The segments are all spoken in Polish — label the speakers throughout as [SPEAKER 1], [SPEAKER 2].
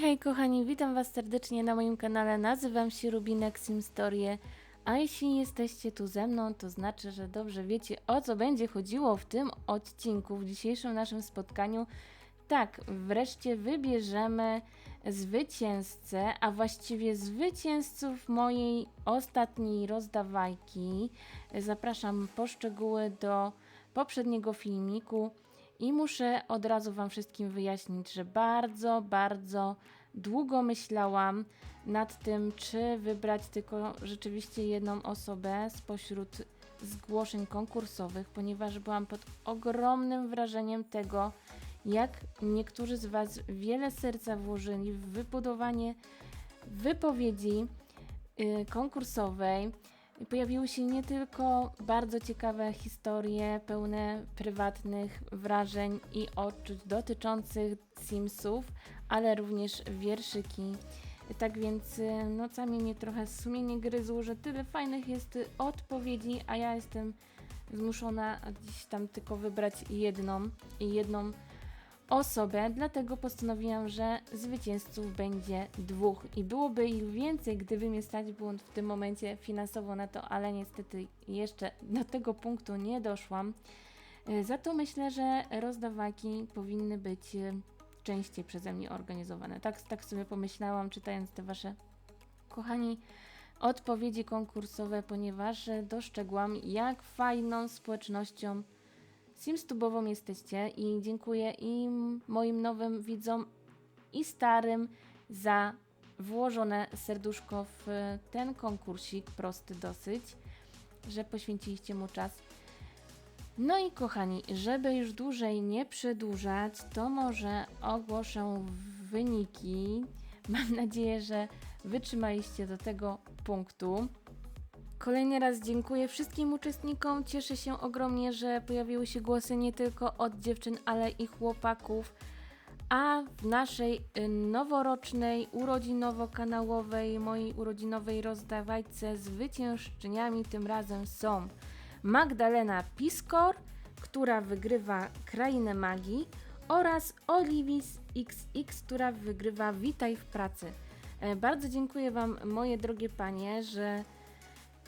[SPEAKER 1] hej kochani, witam was serdecznie na moim kanale. Nazywam się Rubinek Simstorie. A jeśli jesteście tu ze mną, to znaczy, że dobrze wiecie o co będzie chodziło w tym odcinku, w dzisiejszym naszym spotkaniu. Tak, wreszcie wybierzemy zwycięzcę, a właściwie zwycięzców mojej ostatniej rozdawajki. Zapraszam po szczegóły do poprzedniego filmiku. I muszę od razu Wam wszystkim wyjaśnić, że bardzo, bardzo długo myślałam nad tym, czy wybrać tylko rzeczywiście jedną osobę spośród zgłoszeń konkursowych, ponieważ byłam pod ogromnym wrażeniem tego, jak niektórzy z Was wiele serca włożyli w wybudowanie wypowiedzi y, Pojawiły się nie tylko bardzo ciekawe historie, pełne prywatnych wrażeń i odczuć dotyczących Simsów, ale również wierszyki. Tak więc y, nocami mnie trochę sumienie gryzło, że tyle fajnych jest odpowiedzi, a ja jestem zmuszona gdzieś tam tylko wybrać jedną i jedną osobę, dlatego postanowiłam, że zwycięzców będzie dwóch i byłoby ich więcej, gdyby mnie stać było w tym momencie finansowo na to, ale niestety jeszcze do tego punktu nie doszłam. E, Za to myślę, że rozdawaki powinny być e, częściej przeze mnie organizowane. Tak, tak sobie pomyślałam, czytając te wasze kochani odpowiedzi konkursowe, ponieważ e, dostrzegłam, jak fajną społecznością Simstubową jesteście i dziękuję i moim nowym widzom i starym za włożone serduszko w ten konkursik, prosty dosyć, że poświęciliście mu czas. No i kochani, żeby już dłużej nie przedłużać, to może ogłoszę wyniki. Mam nadzieję, że wytrzymaliście do tego punktu. Kolejny raz dziękuję wszystkim uczestnikom. Cieszę się ogromnie, że pojawiły się głosy nie tylko od dziewczyn, ale i chłopaków. A w naszej y, noworocznej, urodzinowo-kanałowej, mojej urodzinowej rozdawajce zwyciężczyniami tym razem są Magdalena Piskor, która wygrywa Krainę Magii oraz Olivis XX, która wygrywa Witaj w pracy. E, Bardzo dziękuję Wam, moje drogie panie, że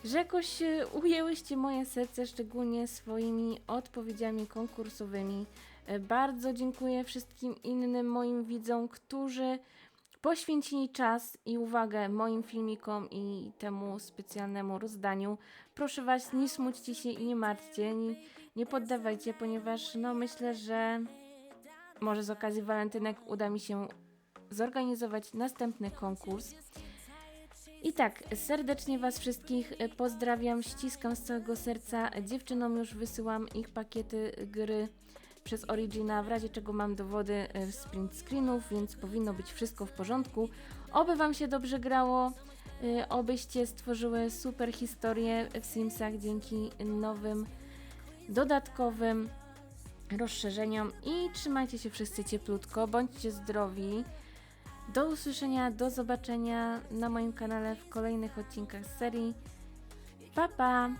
[SPEAKER 1] że jakoś ujęłyście moje serce, szczególnie swoimi odpowiedziami konkursowymi. E, Bardzo dziękuję wszystkim innym moim widzom, którzy poświęcili czas i uwagę moim filmikom i temu specjalnemu rozdaniu. Proszę Was, nie smućcie się i nie martwcie, nie, nie poddawajcie, ponieważ no myślę, że może z okazji walentynek uda mi się zorganizować następny konkurs. I tak, serdecznie Was wszystkich e, pozdrawiam, ściskam z całego serca. Dziewczynom już wysyłam ich pakiety gry przez Origina, w razie czego mam dowody e, z print screenów, więc powinno być wszystko w porządku. Oby Wam się dobrze grało, e, obyście stworzyły super historie w Simsach dzięki nowym, dodatkowym rozszerzeniom i trzymajcie się wszyscy cieplutko, bądźcie zdrowi. Do usłyszenia, do zobaczenia na moim kanale w kolejnych odcinkach serii. Pa pa!